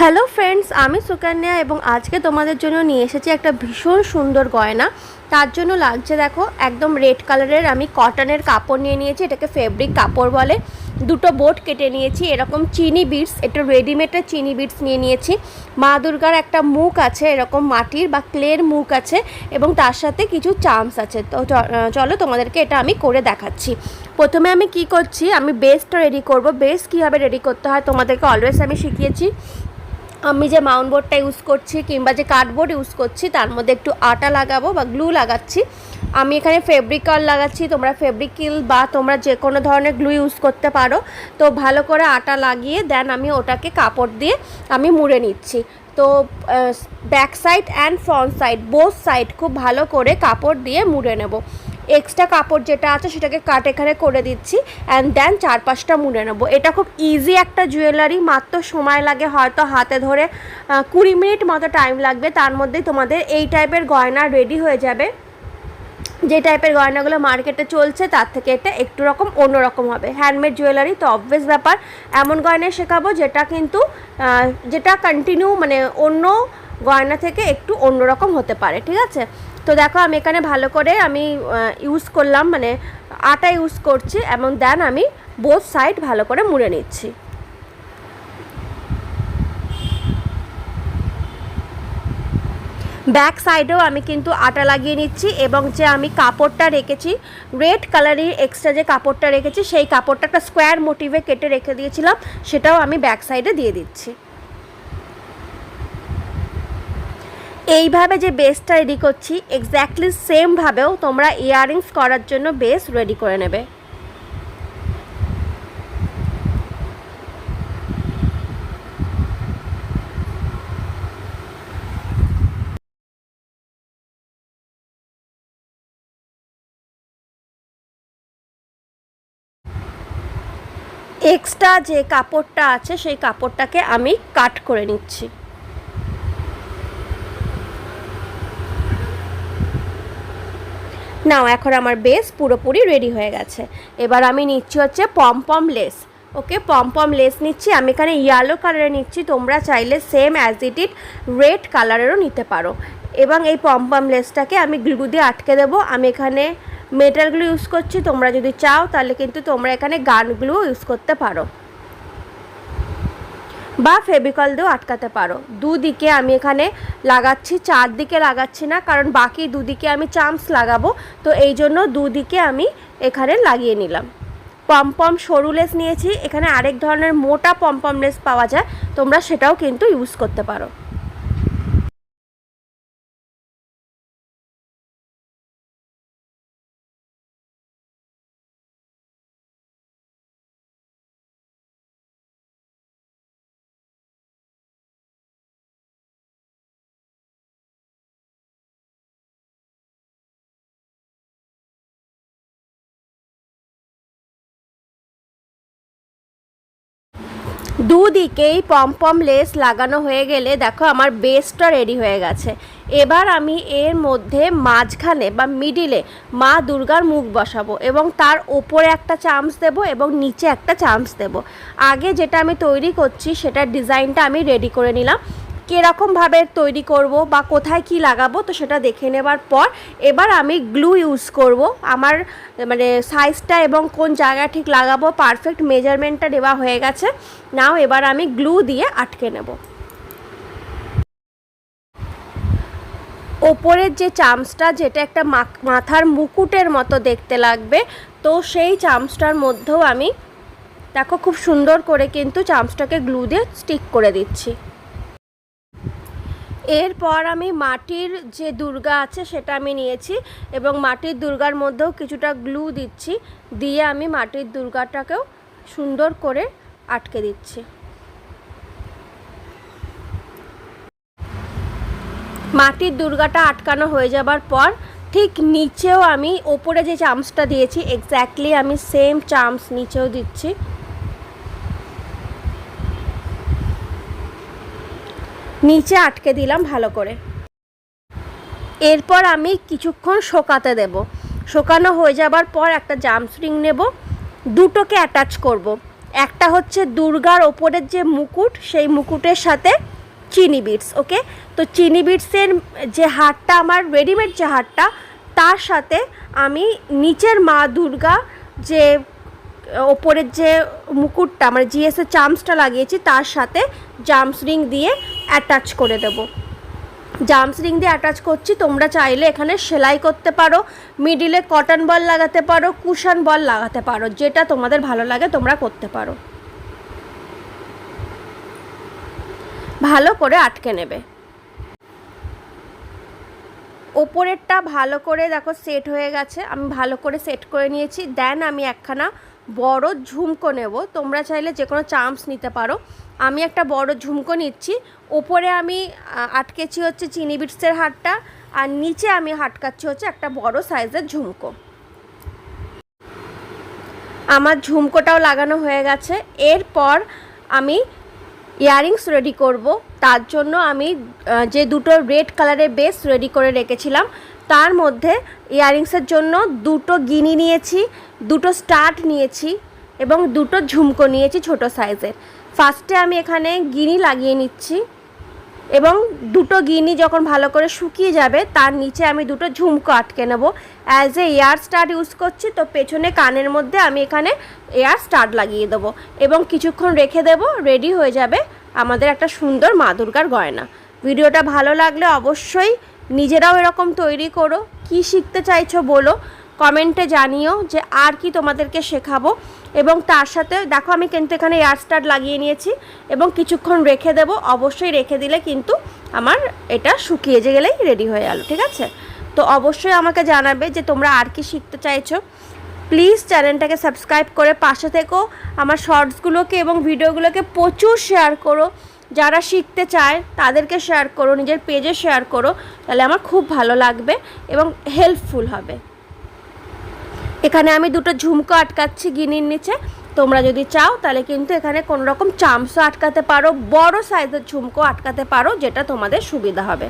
Hello friends, আমি সুকন্যা এবং আজকে তোমাদের জন্য নিয়ে এসেছি একটা ভীষণ সুন্দর গয়না। তার জন্য লাগছে দেখো একদম রেড কালারের আমি কটনের কাপড় নিয়ে নিয়েছি, এটাকে ফেব্রিক কাপড় বলে। দুটো বোট কেটে নিয়েছি, এরকম চিনি বিটস, এটা রেডিমেডের চিনি বিটস নিয়ে নিয়েছি। মা দুর্গার একটা মুখ আছে এরকম মাটির বা ক্লের মুখ আছে এবং তার সাথে কিছু চামস আছে। তো চলো তোমাদেরকে এটা আমি করে দেখাচ্ছি। প্রথমে আমি কি করছি, আমি বেসটা রেডি করব। বেস কীভাবে রেডি করতে হয় তোমাদেরকে অলওয়েজ আমি শিখিয়েছি। আমি যে মাউন্ট বোর্ডটা ইউজ করছি কিংবা যে কার্ডবোর্ড ইউজ করছি, তার মধ্যে একটু আটা লাগাবো বা গ্লু লাগাচ্ছি। আমি এখানে ফেব্রিকাল লাগাচ্ছি, তোমরা ফেব্রিকিল বা তোমরা যে কোনো ধরনের গ্লু ইউজ করতে পারো। তো ভালো করে আটা লাগিয়ে, দেন আমি ওটাকে কাপড় দিয়ে আমি মুড়ে নিচ্ছি। তো back side and front side both side খুব ভালো করে কাপড় দিয়ে মুড়ে নেব। এক্সট্রা কাপড় যেটা আছে সেটাকে কাট এখানে করে দিচ্ছি অ্যান্ড দেন চারপাশটা মুড়ে নেব। এটা খুব ইজি একটা জুয়েলারি মাত্র সময় লাগে হয়তো হাতে ধরে কুড়ি মিনিট মতো টাইম লাগবে। তার মধ্যেই তোমাদের এই টাইপের গয়না রেডি হয়ে যাবে। যে টাইপের গয়নাগুলো মার্কেটে চলছে, তার থেকে এটা একটু রকম অন্যরকম হবে। হ্যান্ডমেড জুয়েলারি তো অবভিয়াস ব্যাপার। এমন গয়না শেখাবো যেটা কিন্তু যেটা কন্টিনিউ মানে অন্য গয়না থেকে একটু অন্যরকম হতে পারে, ঠিক আছে? তো দেখো, আমি এখানে ভালো করে আমি ইউজ করলাম মানে আটা ইউজ করছি, এবং দেন আমি বোথ সাইড ভালো করে মুড়ে নিচ্ছি। ব্যাক সাইডেও আমি কিন্তু আটা লাগিয়ে নিচ্ছি, এবং যে আমি কাপড়টা রেখেছি রেড কালারের এক্সট্রা যে কাপড়টা রেখেছি, সেই কাপড়টা একটা স্কোয়ার মোটিভে কেটে রেখে দিয়েছিলাম, সেটাও আমি ব্যাক সাইডে দিয়ে দিচ্ছি। এইভাবে যে বেসটা রেডি করছি এক্স্যাক্টলি সেমভাবেও তোমরা ইয়াররিংস করার জন্য বেস রেডি করে নেবে। এক্সট্রা যে কাপড়টা আছে, সেই কাপড়টাকে আমি কাট করে নিচ্ছি। নাও, এখন আমার বেস পুরোপুরি রেডি হয়ে গেছে। এবার আমি নিচ্ছি হচ্ছে pompom lace. Okay pompom lace নিচ্ছি। আমি এখানে ইয়েলো কালারে নিচ্ছি। তোমরা চাইলে same as it it red কালারেরও নিতে পারো। এবং এই পমপম লেসটাকে আমি গ্লু দিয়ে আটকে দেবো। আমি এখানে মেটালগুলো ইউজ করছি। তোমরা যদি চাও, তাহলে কিন্তু তোমরা এখানে গানগুলো ইউজ করতে পারো। বা ফেবিকল দিয়েও আটকাতে পারো। দুদিকে আমি এখানে লাগাচ্ছি, চারদিকে লাগাচ্ছি না, কারণ বাকি দুদিকে আমি চাম্পস লাগাবো। তো এই জন্য দুদিকে আমি এখানে লাগিয়ে নিলাম। পমপম সরু লেস নিয়েছি। এখানে আরেক ধরনের মোটা পমপম লেস পাওয়া যায়। তোমরা সেটাও কিন্তু ইউজ করতে পারো। দুদিকেই পমপম লেস লাগানো হয়ে গেলে দেখো আমার বেসটা রেডি হয়ে গেছে। এবার আমি এর মধ্যে মাঝখানে বা মিডিলে মা দুর্গার মুখ বসাবো এবং তার ওপরে একটা চান্স দেব এবং নিচে একটা চান্স দেব। আগে যেটা আমি তৈরি করছি সেটার ডিজাইনটা আমি রেডি করে নিলাম। কীরকমভাবে তৈরি করব বা কোথায় কি লাগাবো, তো সেটা দেখে নেবার পর এবার আমি গ্লু ইউজ করব। আমার মানে সাইজটা এবং কোন জায়গায় ঠিক লাগাবো, পারফেক্ট মেজারমেন্টটা দেওয়া হয়ে গেছে। নাও এবার আমি গ্লু দিয়ে আটকে নেব। ওপরের যে চামচটা, যেটা একটা মাথার মুকুটের মতো দেখতে লাগবে, তো সেই চামচটার মধ্যেও আমি, দেখো খুব সুন্দর করে কিন্তু চামচটাকে গ্লু দিয়ে স্টিক করে দিচ্ছি। এরপর আমি মাটির যে দুর্গা আছে সেটা আমি নিয়েছি এবং মাটির দুর্গার মধ্যেও কিছুটা গ্লু দিচ্ছি, দিয়ে আমি মাটির দুর্গাটাকেও সুন্দর করে আটকে দিচ্ছি। মাটির দুর্গাটা আটকানো হয়ে যাবার পর ঠিক নিচেও আমি ওপরে যে চামচটা দিয়েছি এক্স্যাক্টলি আমি সেম চামচ নিচেও দিচ্ছি। নিচে আটকে দিলাম ভালো করে। এরপর আমি কিছুক্ষণ শোকাতে দেব। শোকানো হয়ে যাবার পর একটা জামস্ট্রিং নেব। দুটোকে অ্যাটাচ করব। একটা হচ্ছে দুর্গার ওপরের যে মুকুট, সেই মুকুটের সাথে চিনি বিটস ওকে তো চিনি বিটসের যে হারটা, আমার রেডিমেড যে হারটা, তার সাথে আমি নিচের মা দুর্গা যে ওপরের যে মুকুটটা মানে জিএসের চামসটা লাগিয়েছি, তার সাথে জামস রিং দিয়ে অ্যাটাচ করে দেবো। জামস রিং দিয়ে অ্যাটাচ করছি, তোমরা চাইলে এখানে সেলাই করতে পারো মিডিলে কটন বল লাগাতে পারো কুশন বল লাগাতে পারো, যেটা তোমাদের ভালো লাগে তোমরা করতে পারো। ভালো করে আটকে নেবে। ওপরেরটা ভালো করে দেখো সেট হয়ে গেছে, আমি ভালো করে সেট করে নিয়েছি দেন আমি একখানা বড় ঝুমকো নেব। তোমরা চাইলে যে কোনো চামস নিতে পারো। আমি একটা বড় ঝুমকো নিচ্ছি। ওপরে আমি আটকেছি হচ্ছে চিনি বিটসের হাটটা। আর নিচে আমি হাটকাচ্ছি হচ্ছে একটা বড় সাইজের ঝুমকো। আমার ঝুমকোটাও লাগানো হয়ে গেছে। এরপর আমি ইয়াররিংস রেডি করব। তার জন্য আমি যে দুটো রেড কালারের বেস রেডি করে রেখেছিলাম তার মধ্যে ইয়াররিংসের জন্য দুটো গিনি নিয়েছি, দুটো স্টার্ট নিয়েছি এবং দুটো ঝুমকো নিয়েছি ছোট সাইজের। ফার্স্টে আমি এখানে গিনি লাগিয়ে নিচ্ছি এবং দুটো গিনি যখন ভালো করে শুকিয়ে যাবে, তার নিচে আমি দুটো ঝুমকো আটকে নেব। As a ear stud use করছি, তো পেছনে কানের মধ্যে আমি এখানে এয়ার স্টার্ট লাগিয়ে দেবো এবং কিছুক্ষণ রেখে দেব রেডি হয়ে যাবে আমাদের একটা সুন্দর মা দুর্গার গয়না। ভিডিওটা ভালো লাগলে অবশ্যই নিজেরাও এরকম তৈরি করো। কি শিখতে চাইছো বলো? কমেন্টে জানিও যে আর কি তোমাদেরকে শেখাবো। এবং তার সাথে দেখো আমি কিন্তু এখানে এয়ার স্টার্ট লাগিয়ে নিয়েছি এবং কিছুক্ষণ রেখে দেব। অবশ্যই রেখে দিলে কিন্তু আমার এটা শুকিয়ে যে গেলেই রেডি হয়ে গেল ঠিক আছে? তো অবশ্যই আমাকে জানাবে যে তোমরা আর কি শিখতে চাইছো। প্লিজ চ্যানেলটাকে সাবস্ক্রাইব করে পাশে থেকো। আমার শর্টসগুলোকে এবং ভিডিওগুলোকে প্রচুর শেয়ার করো। যারা শিখতে চায়, তাদেরকে শেয়ার করো, নিজের পেজে শেয়ার করো, তাহলে আমার খুব ভালো লাগবে এবং হেল্পফুল হবে। এখানে আমি দুটো ঝুমকো আটকাচ্ছি গিনির নিচে। তোমরা যদি চাও, তাহলে কিন্তু এখানে কোনো রকম আটকাতে পারো, বড় সাইজের ঝুমকো আটকাতে পারো, যেটা তোমাদের সুবিধা হবে।